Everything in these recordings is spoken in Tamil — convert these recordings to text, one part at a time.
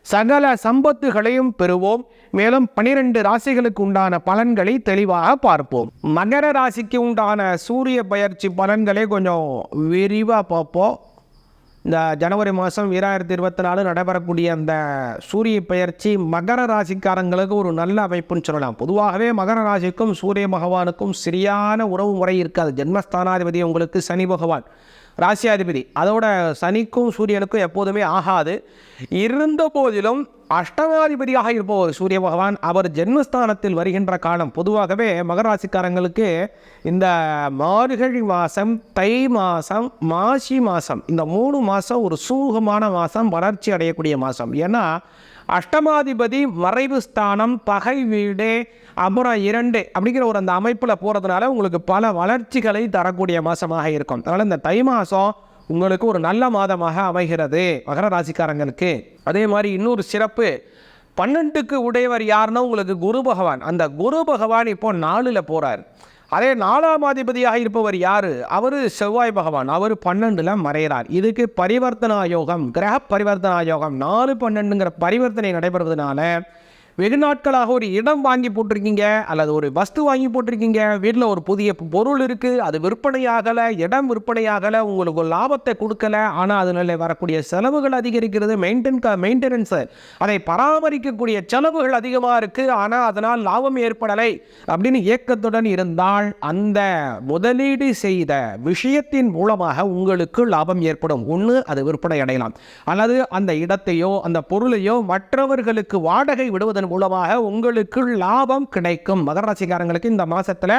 சகல சம்பத்துகளையும் பெறுவோம். மேலும் பனிரெண்டு ராசிகளுக்கு உண்டான பலன்களை தெளிவாக பார்ப்போம். மகர ராசிக்கு உண்டான சூரிய பயிற்சி பலன்களை கொஞ்சம் விரிவாக பார்ப்போம். இந்த ஜனவரி மாதம் ஈராயிரத்தி இருபத்தி நாலு நடைபெறக்கூடிய அந்த சூரிய பயிற்சி மகர ராசிக்காரங்களுக்கு ஒரு நல்ல அமைப்புன்னு சொல்லலாம். பொதுவாகவே மகர ராசிக்கும் சூரிய பகவானுக்கும் சரியான உறவு முறை இருக்காது. ஜென்மஸ்தானாதிபதி உங்களுக்கு சனி பகவான். ராசியாதிபதி. அதோட சனிக்கும் சூரியனுக்கும் எப்போதுமே ஆகாது. இருந்த போதிலும் அஷ்டமாதிபதியாக இருப்பவர் சூரிய பகவான். அவர் ஜென்மஸ்தானத்தில் வருகின்ற காலம் பொதுவாகவே மகராசிக்காரங்களுக்கு இந்த மார்கழி மாதம் தை மாதம் மாசி மாதம் இந்த மூணு மாதம் ஒரு சூகமான மாதம் வளர்ச்சி அடையக்கூடிய மாதம் ஏன்னா அஷ்டமாதிபதி மறைவு ஸ்தானம் பகை வீடு அப்புறம் இரண்டு அப்படிங்கிற ஒரு அந்த அமைப்பில் போகிறதுனால உங்களுக்கு பல வளர்ச்சிகளை தரக்கூடிய மாதமாக இருக்கும். அதனால் இந்த தை மாதம் உங்களுக்கு ஒரு நல்ல மாதமாக அமைகிறது. மகர ராசிக்காரங்களுக்கு. அதே மாதிரி இன்னொரு சிறப்பு பன்னெண்டுக்கு உடையவர் யாருன்னா உங்களுக்கு குரு பகவான். அந்த குரு பகவான் இப்போ நாலில் போகிறார் அதே நாலாம் அதிபதியாக இருப்பவர் யார்? அவர் செவ்வாய் பகவான். அவர் பன்னெண்டில் மறைகிறார் இதுக்கு பரிவர்த்தனா யோகம் கிரக பரிவர்த்தனா யோகம். நாலு பன்னெண்டுங்கிற பரிவர்த்தனை நடைபெறுவதனால வெகு நாட்களாக ஒரு இடம் வாங்கி போட்டிருக்கீங்க அல்லது ஒரு வஸ்து வாங்கி போட்டிருக்கீங்க வீட்டில் ஒரு புதிய பொருள் இருக்குது அது விற்பனையாகலை இடம் விற்பனையாகலை உங்களுக்கு ஒரு லாபத்தை கொடுக்கல ஆனால் அதனால் வரக்கூடிய செலவுகள் அதிகரிக்கிறது மெயின்டென் மெயின்டெனன்ஸு அதை பராமரிக்கக்கூடிய செலவுகள் அதிகமாக இருக்குது ஆனால் அதனால் லாபம் ஏற்படலை அப்படின்னு இயக்கத்துடன் இருந்தால் அந்த முதலீடு செய்த விஷயத்தின் மூலமாக உங்களுக்கு லாபம் ஏற்படும். ஒன்று அது விற்பனை அடையலாம். அல்லது அந்த இடத்தையோ அந்த பொருளையோ மற்றவர்களுக்கு வாடகை விடுவதன் மூலமாக உங்களுக்கு லாபம் கிடைக்கும். மகர ராசிக்காரங்களுக்கு இந்த மாதத்தில்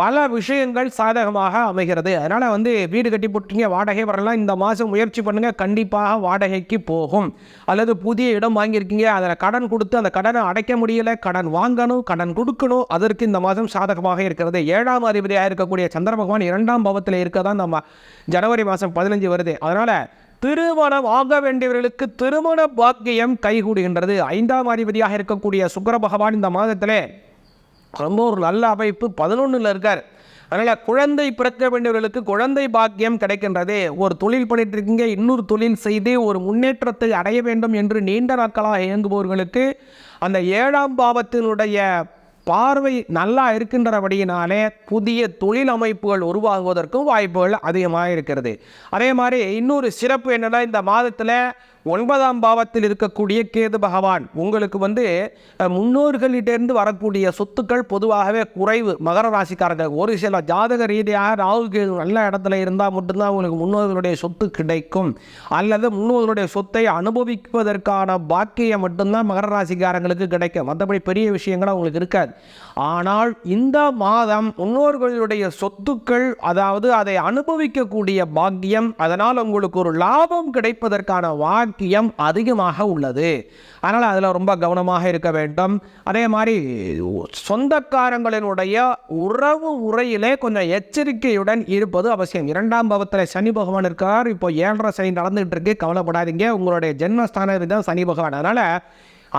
பல விஷயங்கள் சாதகமாக அமைகிறது. அதனால் வந்து வீடு கட்டி போட்டீங்க வாடகை வரலாம். இந்த மாதம் முயற்சி பண்ணுங்கள் கண்டிப்பாக வாடகைக்கு போகும். அல்லது புதிய இடம் வாங்கியிருக்கீங்க அதில் கடன் கொடுத்து அந்த கடனை அடைக்க முடியல கடன் வாங்கணும் கடன் கொடுக்கணும் அதற்கு இந்த மாதம் சாதகமாக இருக்கிறது. ஏழாம் அதிபதியாக இருக்கக்கூடிய சந்திர பகவான் இரண்டாம் பாவத்தில் இருக்க தான் நம்ம ஜனவரி மாதம் பதினஞ்சு வருது. அதனால் திருமணம் ஆக வேண்டியவர்களுக்கு திருமண பாக்கியம் கைகூடுகின்றது. ஐந்தாம் அதிபதியாக இருக்கக்கூடிய சுக்கர பகவான் இந்த மாதத்திலே ரொம்ப ஒரு நல்ல அமைப்பு. பதினொன்றில் இருக்கார். அதனால் குழந்தை பிறக்க வேண்டியவர்களுக்கு குழந்தை பாக்கியம் கிடைக்கின்றது. ஒரு தொழில் பண்ணிட்டு இருக்கீங்க இன்னொரு தொழில் செய்து ஒரு முன்னேற்றத்தை அடைய வேண்டும் என்று நீண்ட நாட்களாக இயங்குபவர்களுக்கு அந்த ஏழாம் பாவத்தினுடைய பார்வை நல்லா இருக்கின்றபடியினாலே புதிய தொழில் அமைப்புகள் உருவாகுவதற்கும் வாய்ப்புகள் அதிகமாக இருக்கிறது அதே மாதிரி இன்னொரு சிறப்பு என்னென்னா இந்த மாதத்தில் ஒன்பதாம் பாவத்தில் இருக்கக்கூடிய கேது பகவான் உங்களுக்கு வந்து முன்னோர்களிடேருந்து வரக்கூடிய சொத்துக்கள் பொதுவாகவே குறைவு. மகர ராசிக்காரர்கள் ஒரு சில ஜாதக ரீதியாக ராகு கேது நல்ல இடத்துல இருந்தால் மட்டும்தான் உங்களுக்கு முன்னோர்களுடைய சொத்து கிடைக்கும். அல்லது முன்னோர்களுடைய சொத்தை அனுபவிப்பதற்கான பாக்கியம் மட்டும்தான் மகர ராசிக்காரங்களுக்கு கிடைக்கும். மற்றபடி பெரிய விஷயங்கள் அவங்களுக்கு இருக்காது. ஆனால் இந்த மாதம் முன்னோர்களுடைய சொத்துக்கள் அதாவது அதை அனுபவிக்கக்கூடிய பாக்கியம் அதனால் உங்களுக்கு ஒரு லாபம் கிடைப்பதற்கான பாக்கியம் அதிகமாக உள்ளது. அதனால் அதில் ரொம்ப கவனமாக இருக்க வேண்டும். அதே மாதிரி சொந்தக்காரங்களினுடைய உறவு உரையிலே கொஞ்சம் எச்சரிக்கையுடன் இருப்பது அவசியம். இரண்டாம் பவத்தில் சனி பகவான் இருக்கார். இப்போ ஏழரை சனி நடந்துகிட்டு இருக்கு. கவலைப்படாதீங்க. உங்களுடைய ஜென்மஸ்தானம் தான் சனி பகவான். அதனால்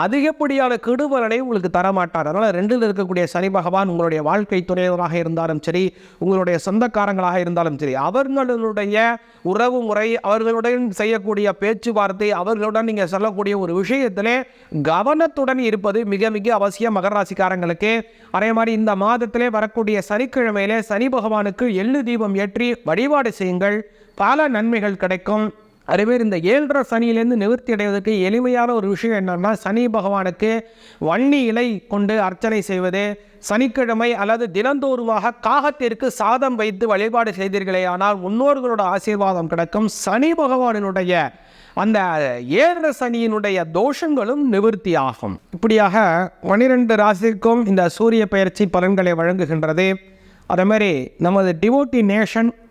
அதிகப்படியான கெடுபலனை உங்களுக்கு தரமாட்டார். அதனால் ரெண்டில் இருக்கக்கூடிய சனி பகவான் உங்களுடைய வாழ்க்கை துணைவராக இருந்தாலும் சரி உங்களுடைய சொந்தக்காரங்களாக இருந்தாலும் சரி அவர்களுடைய உறவு முறை அவர்களுடன் செய்யக்கூடிய பேச்சுவார்த்தை அவர்களுடன் நீங்கள் சொல்லக்கூடிய ஒரு விஷயத்திலே கவனத்துடன் இருப்பது மிக மிக அவசியம் மகர ராசிக்காரங்களுக்கு. அதே மாதிரி இந்த மாதத்திலே வரக்கூடிய சனிக்கிழமையிலே சனி பகவானுக்கு எள்ளு தீபம் ஏற்றி வழிபாடு செய்யுங்கள். பல நன்மைகள் கிடைக்கும். அதேமாரி இந்த ஏழரை சனியிலேருந்து நிவர்த்தி அடைவதற்கு எளிமையான ஒரு விஷயம் என்னென்னா சனி பகவானுக்கு வன்னி இலை கொண்டு அர்ச்சனை செய்வது சனிக்கிழமை அல்லது தினந்தோறுமாக காகத்திற்கு சாதம் வைத்து வழிபாடு செய்தீர்களே ஆனால் முன்னோர்களோட ஆசீர்வாதம் கிடைக்கும். சனி பகவானினுடைய அந்த ஏழரை சனியினுடைய தோஷங்களும் நிவர்த்தி ஆகும் இப்படியாக பனிரெண்டு ராசிக்கும் இந்த சூரிய பயிற்சி பலன்களை வழங்குகின்றது. அதே மாதிரி நமது டிவோட்டி நேஷன்